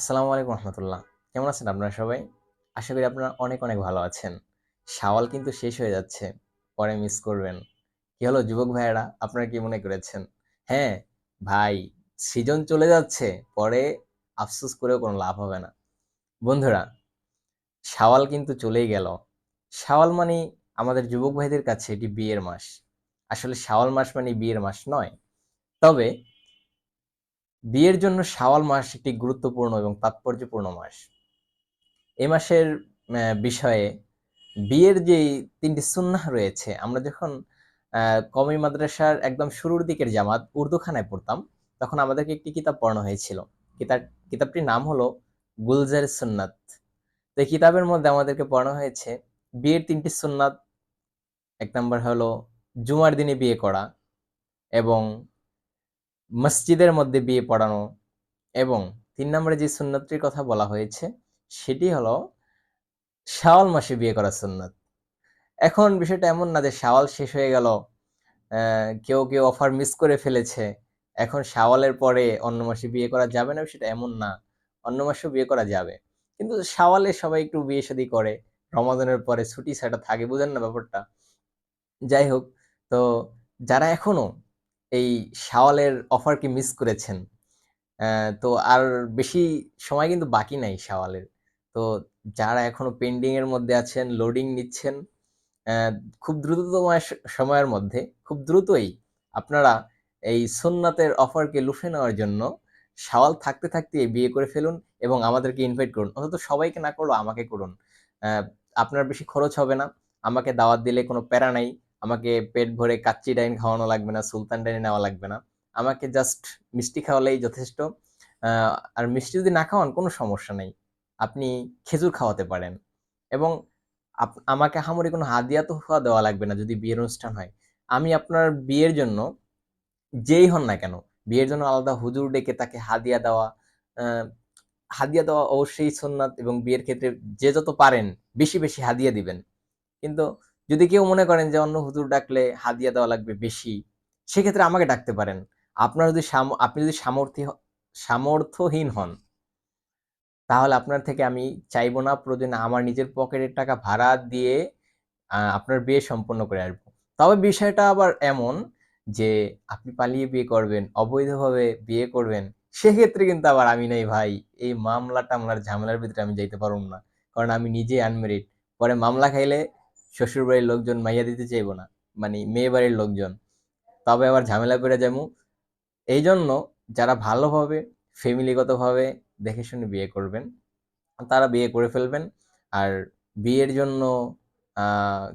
আসসালামু আলাইকুম রহমতুল্লাহ। কেমন আছেন আপনারা সবাই? আশা করি আপনারা অনেক অনেক ভালো আছেন। শাওয়াল কিন্তু শেষ হয়ে যাচ্ছে, পরে মিস করবেন। কি হলো যুবক ভাইয়েরা, আপনারা কি মনে করেছেন? হ্যাঁ ভাই সিজন চলে যাচ্ছে, পরে আফসোস করেও কোনো লাভ হবে না। বন্ধুরা শাওয়াল কিন্তু চলেই গেল। শাওয়াল মানে আমাদের যুবক ভাইদের কাছে এটি বিয়ের মাস। আসলে শাওয়াল মাস মানে বিয়ের মাস নয়। তবে বিয়ের জন্য শাওয়াল মাস একটি গুরুত্বপূর্ণ এবং তাৎপর্যপূর্ণ মাস। এ মাসের বিষয়ে বিয়ের যে তিনটি সুন্নাহ রয়েছে, আমরা যখন কমি মাদ্রাসার একদম শুরুর দিকের জামাত উর্দুখানায় পড়তাম, তখন আমাদেরকে একটি কিতাব পড়ানো হয়েছিল। কিতাব, কিতাবটির নাম হলো গুলজার সুন্নাত। তো এই কিতাবের মধ্যে আমাদেরকে পড়ানো হয়েছে, বিয়ের তিনটি সুন্নাত, এক নম্বর হলো জুমার দিনে বিয়ে করা এবং মসজিদের মধ্যে বিয়ে পড়ানো এবং তিন নম্বরে যে সুন্নতটির কথা বলা হয়েছে, সেটি হলো শাওয়াল মাসে বিয়ে করা সুন্নত। এখন বিষয়টা এমন না যে শাওয়াল শেষ হয়ে গেল কেউ কেউ অফার মিস করে ফেলেছে, এখন শাওয়ালের পরে অন্য মাসে বিয়ে করা যাবে না সেটা এমন না, অন্য মাসেও বিয়ে করা যাবে। কিন্তু শাওয়ালে সবাই একটু বিয়ে শাদী করে, রমাদানের পরে ছুটি সেটা থাকে, বুঝেন না ব্যাপারটা। যাই হোক, তো যারা এখনও এই শাওয়ালের অফারকে মিস করেছেন। তো আর বেশি সময় কিন্তু বাকি নাই শাওয়ালের। তো যারা এখনও পেন্ডিং এর মধ্যে আছেন লোডিং নিচ্ছেন খুব দ্রুততম সময়ের মধ্যে, খুব দ্রুতই আপনারা এই সুন্নাতের অফারকে লুফে নেওয়ার জন্য শাওয়াল থাকতে থাকতে বিয়ে করে ফেলুন এবং আমাদেরকে ইনভাইট করুন। অন্তত সবাইকে না করলেও আমাকে করুন। আপনার বেশি খরচ হবে না, আমাকে দাওয়াত দিলে কোনো প্যারা নাই। আমাকে পেট ভরে কাচ্চি ডাইন খাওয়ানো লাগবে না, সুলতান ডাইন নেওয়া লাগবে না। আমাকে জাস্ট মিষ্টি খাওয়ালেই যথেষ্ট। আর মিষ্টি যদি না খাওয়ান, কোনো সমস্যা নেই। আপনি খেজুর খাওয়াতে পারেন। এবং আমাকে আহামরি কোনো হাদিয়া তোফা দেওয়া লাগবে না যদি বিয়ের অনুষ্ঠান হয়। আমি আপনার বিয়ের জন্য যেই হন না কেন, বিয়ের জন্য আলাদা হুজুর ডেকে তাকে হাদিয়া দেওয়া হাদিয়া দেওয়া অবশ্যই সুন্নাত এবং বিয়ের ক্ষেত্রে যে যত পারেন, বেশি বেশি হাদিয়া দিবেন। কিন্তু যদি কেউ মনে করেন যে অন্য হুজুর ডাকলে হাদিয়া দেওয়া লাগবে বেশি, সেক্ষেত্রে আমাকে ডাকতে পারেন। আপনার যদি আপনি যদি সামর্থ্য, সামর্থ্যহীন হন, তাহলে আপনার থেকে আমি চাইব না, প্রয়োজনে আমার নিজের পকেটের টাকা ভাড়া দিয়ে আপনার বিয়ে সম্পন্ন করে আসব। তবে বিষয়টা আবার এমন যে আপনি পালিয়ে বিয়ে করবেন, অবৈধভাবে বিয়ে করবেন, সেক্ষেত্রে কিন্তু আবার আমি নাই ভাই। এই মামলা টামলার ঝামেলার ভিতরে আমি যাইতে পারব না। কারণ আমি নিজে আনমেরিড পরে মামলা খাইলে শ্বশুর বাড়ির লোকজন মাইয়া দিতে চাইব না মানে মেয়ে বাড়ির লোকজন। তবে আবার ঝামেলা করে যাব। এই জন্য যারা ভালোভাবে, ফ্যামিলিগতভাবে দেখে শুনে বিয়ে করবেন, তারা বিয়ে করে ফেলবেন। আর বিয়ের জন্য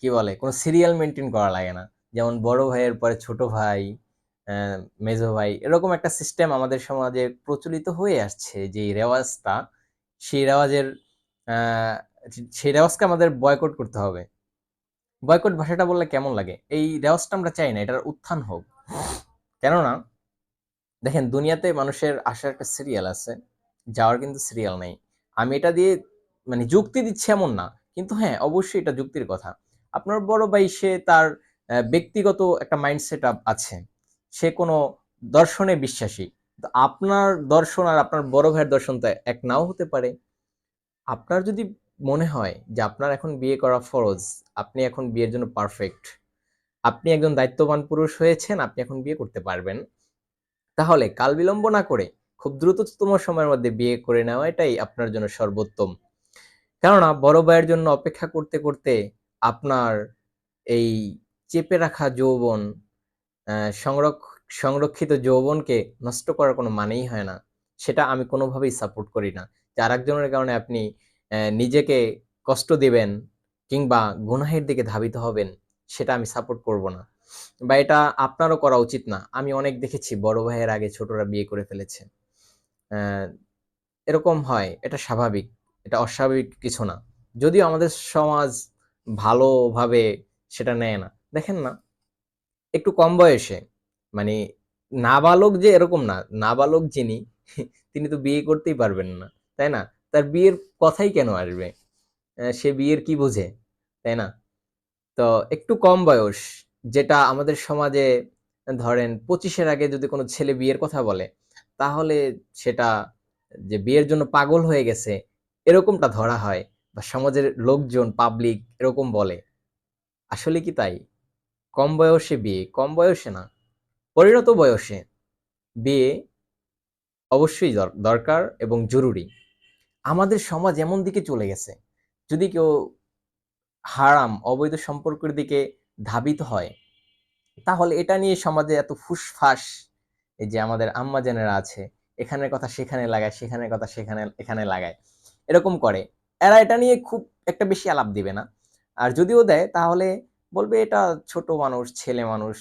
কি বলে, কোনো সিরিয়াল মেনটেন করা লাগে না। যেমন বড় ভাইয়ের পরে ছোট ভাই মেজো ভাই, এরকম একটা সিস্টেম আমাদের সমাজে প্রচলিত হয়ে আসছে যে রেওয়াজটা, সেই রেওয়াজের সেই রেওয়াজকে আমাদের বয়কট করতে হবে। বয়কট ভাষাটা বললে কেমন লাগে? এই রেওয়াজটা আমরা চাই না, এটার উত্থান হোক। কেননা, দেখেন, দুনিয়াতে মানুষের আসার একটা সিরিয়াল আছে, যাওয়ার কিন্তু সিরিয়াল নেই। আমি এটা দিয়ে মানে যুক্তি দিচ্ছি এমন না, কিন্তু হ্যাঁ অবশ্যই এটা যুক্তির কথা। আপনার বড় ভাই, সে তার ব্যক্তিগত একটা মাইন্ড সেট আছে। সে কোনো দর্শনে বিশ্বাসী। আপনার দর্শন আর আপনার বড় ভাইয়ের দর্শন তো এক নাও হতে পারে। আপনার যদি মনে হয় যে আপনার এখন বিয়ে করা ফরজ আপনি এখন বিয়ের জন্য পারফেক্ট আপনি একজন দায়িত্ববান পুরুষ হয়েছেন, আপনি এখন বিয়ে করতে পারবেন। তাহলে কাল বিলম্ব না করে খুব দ্রুততম সময়ের মধ্যে বিয়ে করে নেওয়া এটাই আপনার জন্য সর্বোত্তম। কেননা বড় ভাইয়ের জন্য অপেক্ষা করতে করতে আপনার এই চেপে রাখা যৌবন সংরক্ষ, সংরক্ষিত যৌবনকে নষ্ট করার কোনো মানেই হয় না। সেটা আমি কোনোভাবেই সাপোর্ট করি না। যে আরেকজনের কারণে আপনি নিজেকে কষ্ট দিবেন কিংবা গুনাহের দিকে ধাবিত হবেন, সেটা আমি সাপোর্ট করব না। বা এটা আপনারও করা উচিত না। আমি অনেক দেখেছি, বড় ভাইয়ের আগে ছোটরা বিয়ে করে ফেলেছে। এরকম হয়, এটা স্বাভাবিক, এটা অস্বাভাবিক কিছু না। যদিও আমাদের সমাজ ভালোভাবে সেটা নেয় না। দেখেন না, একটু কম বয়সে মানে নাবালক যে এরকম না, নাবালক যিনি, তিনি তো বিয়ে করতেই পারবেন না, তাই না? তার বিয়ের কথাই কেন আসবে? সে বিয়ের কি বোঝে? তাই না? তো একটু কম বয়স, যেটা আমাদের সমাজে, ধরেন, পঁচিশের আগে যদি কোনো ছেলে বিয়ের কথা বলে, তাহলে সেটা যে বিয়ের জন্য পাগল হয়ে গেছে, এরকমটা ধরা হয় বা সমাজের লোকজন পাবলিক এরকম বলে। আসলে কি তাই? কম বয়সে বিয়ে, কম বয়সে না, পরিণত বয়সে বিয়ে অবশ্যই দর- দরকার এবং জরুরি। আমাদের সমাজ এমন দিকে চলে গেছে যদি কেউ হারাম, অবৈধ সম্পর্কের দিকে ধাবিত হয়, তাহলে এটা নিয়ে সমাজে এত ফুসফাস এই যে আমাদের আম্মা জেনেরা আছে এখানের কথা সেখানে লাগায় সেখানের কথা সেখানে, এখানে লাগায়, এরকম করে। এরা এটা নিয়ে খুব একটা বেশি আলাপ দিবে না। আর যদিও দেয়, তাহলে বলবে এটা ছোট মানুষ, ছেলে মানুষ,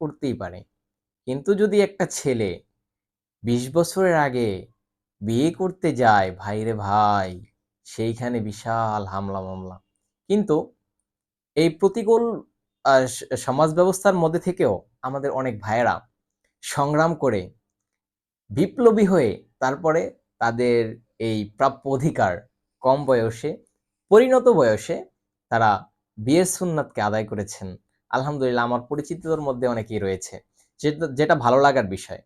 করতেই পারে। কিন্তু যদি একটা ছেলে বিশ বছরের আগে বিয়ে করতে যায়, ভাইরে ভাই সেইখানে বিশাল হামলা মামলা। কিন্তু এই প্রতিকূল সমাজ ব্যবস্থার মধ্যে থেকেও আমাদের অনেক ভাইয়েরা সংগ্রাম করে বিপ্লবী হয়ে তারপরে তাদের এই প্রাপ্য অধিকার কম বয়সে, পরিণত বয়সে তারা বিয়ের সুন্নাতকে আদায় করেছেন। আলহামদুলিল্লাহ আমার পরিচিতদের মধ্যে অনেকেই রয়েছে, যেটা যেটা ভালো লাগার বিষয়।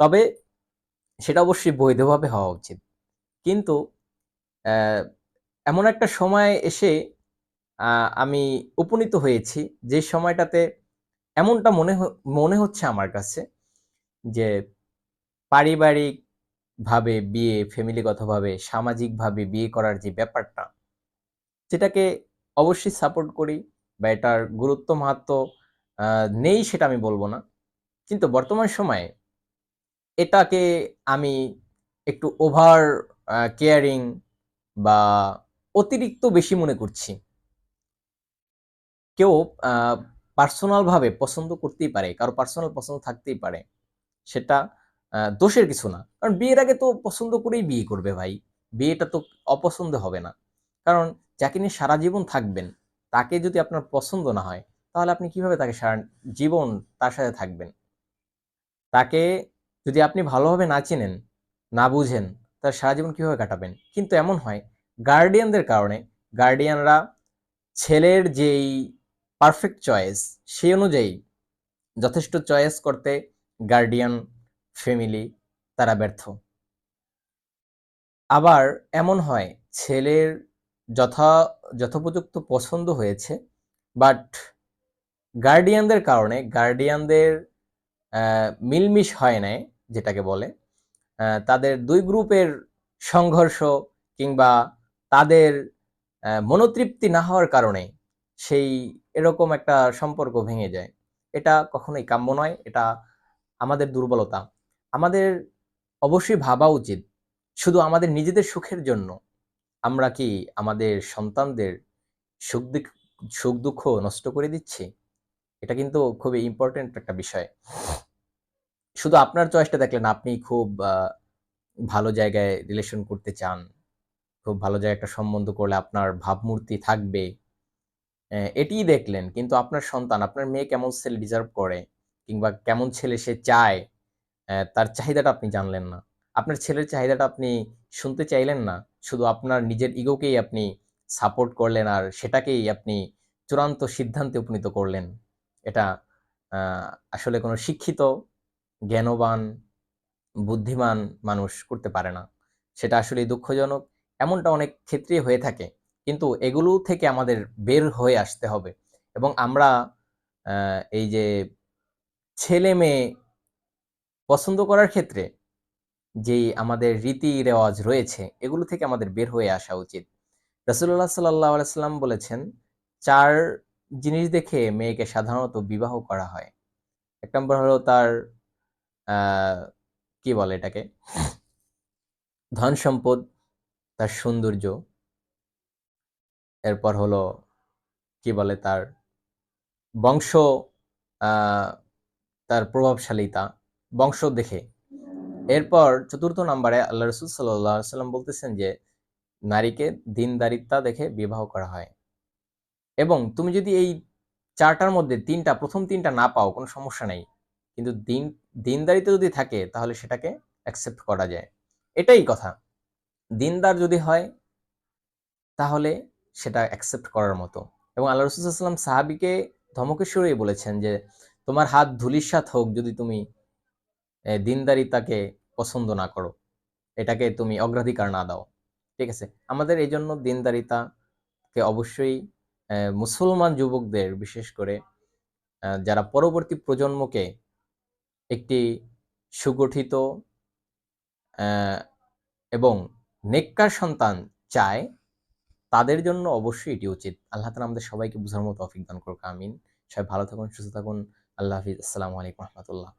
তবে সেটা অবশ্যই বৈধভাবে হওয়া উচিত। কিন্তু এমন একটা সময় এসে আমি উপনীত হয়েছি যে সময়টাতে এমনটা মনে মনে হচ্ছে আমার কাছে যে পারিবারিক ভাবে বিয়ে, ফ্যামিলিগতভাবে, সামাজিকভাবে বিয়ে করার যে ব্যাপারটা, সেটাকে অবশ্যই সাপোর্ট করি বা এটার গুরুত্ব মাহাত্ম নেই সেটা আমি বলব না। কিন্তু বর্তমান সময়ে এটাকে আমি একটু ওভার কেয়ারিং বা অতিরিক্ত বেশি মনে করছি। কেউ পার্সোনাল ভাবে পছন্দ করতেই পারে, কারও পার্সোনাল পছন্দ থাকতেই পারে, সেটা দোষের কিছু না। কারণ বিয়ের আগে তো পছন্দ করেই বিয়ে করবে ভাই, বিয়েটা তো অপছন্দ হবে না। কারণ যাকে নিয়ে সারা জীবন থাকবেন, তাকে যদি আপনার পছন্দ না হয়, তাহলে আপনি কীভাবে তাকে সারা জীবন তার সাথে থাকবেন? তাকে যদি আপনি ভালোভাবে না চেনেন, না বুঝেন তার সারা জীবন কীভাবে কাটাবেন? কিন্তু এমন হয় গার্ডিয়ানদের কারণে গার্ডিয়ানরা ছেলের যেই পারফেক্ট চয়েস সেই অনুযায়ী যথেষ্ট চয়েস করতে গার্ডিয়ান ফ্যামিলি তারা ব্যর্থ। আবার এমন হয়, ছেলের যথা, যথোপযুক্ত পছন্দ হয়েছে বাট গার্ডিয়ানদের কারণে গার্ডিয়ানদের মিলমিশ হয় নাই, যেটাকে বলে তাদের দুই গ্রুপের সংঘর্ষ কিংবা তাদের মনোতৃপ্তি না হওয়ার কারণে সেই এরকম একটা সম্পর্ক ভেঙে যায়। এটা কখনোই কাম্য নয়, এটা আমাদের দুর্বলতা। আমাদের অবশ্যই ভাবা উচিত, শুধু আমাদের নিজেদের সুখের জন্য। আমরা কি আমাদের সন্তানদের সুখ সুখ দুঃখ নষ্ট করে দিচ্ছি? এটা কিন্তু খুবই ইম্পর্টেন্ট একটা বিষয়। শুধু আপনার চয়েসটা দেখলেন, আপনি খুব ভালো জায়গায় রিলেশন করতে চান। খুব ভালো জায়গায় একটা সম্বন্ধ করলে আপনার ভাবমূর্তি থাকবে। এটিই দেখলেন, কিন্তু আপনার সন্তান, আপনার মেয়ে কেমন ছেলে ডিজার্ভ করে? কিংবা কেমন ছেলে সে চায়? তার চাহিদাটা আপনি জানলেন না। আপনার ছেলের চাহিদাটা আপনি শুনতে চাইলেন না। শুধু আপনার নিজের ইগোকেই আপনি সাপোর্ট করলেন আর সেটাকেই আপনি চূড়ান্ত সিদ্ধান্তে উপনীত করলেন। এটা আসলে কোনো শিক্ষিত জ্ঞানবান, বুদ্ধিমান মানুষ করতে পারে না। সেটা আসলে দুঃখজনক। এমনটা অনেক ক্ষেত্রেই হয়ে থাকে। কিন্তু এগুলো থেকে আমাদের বের হয়ে আসতে হবে। এবং আমরা এই যে ছেলে মেয়ে পছন্দ করার ক্ষেত্রে যেই আমাদের রীতি রেওয়াজ রয়েছে, এগুলো থেকে আমাদের বের হয়ে আসা উচিত। রাসুল্লাহ সাল্লাহ আলাইসাল্লাম বলেছেন, চার জিনিস দেখে মেয়েকে সাধারণত বিবাহ করা হয়। এক নম্বর হলো তার কি বলে এটাকে? ধন সম্পদ, তার সৌন্দর্য। এরপর হলো, কি বলে তার? বংশ তার প্রভাবশালীতা। বংশ দেখে। এরপর চতুর্থ নম্বরে আল্লাহ রসুল সাল্লাহ সাল্লাম বলতেছেন যে, নারীকে দিনদারিতা দেখে বিবাহ করা হয়। এবং তুমি যদি এই চারটার মধ্যে তিনটা, প্রথম তিনটা না পাও, কোনো সমস্যা নেই। কিন্তু দিন, দিনদারিতা যদি থাকে, তাহলে সেটাকে অ্যাকসেপ্ট করা যায়। এটাই কথা। দিনদার যদি হয়, তাহলে সেটা অ্যাকসেপ্ট করার মতো। এবং আল্লাহ রসুলাম সাহাবিকে ধমকেশ্বরই বলেছেন যে, তোমার হাত ধুলিস্বাত হোক যদি তুমি দিনদারিতাকে পছন্দ না করো। এটাকে তুমি অগ্রাধিকার না দাও। ঠিক আছে? আমাদের এই জন্য দিনদারিতাকে অবশ্যই মুসলমান যুবকদের বিশেষ করে যারা পরবর্তী প্রজন্মকে একটি সুগঠিত এবং নেককার সন্তান চায়, তাদের জন্য অবশ্যই এটি উচিত। আল্লাহ তালা আমাদের সবাইকে বোঝার মতো অফিক দান করুক, আমিন। সবাই ভালো থাকুন, সুস্থ থাকুন। আল্লাহ হাফিজ। আসসালামু আলাইকুম রহমতুল্লাহ।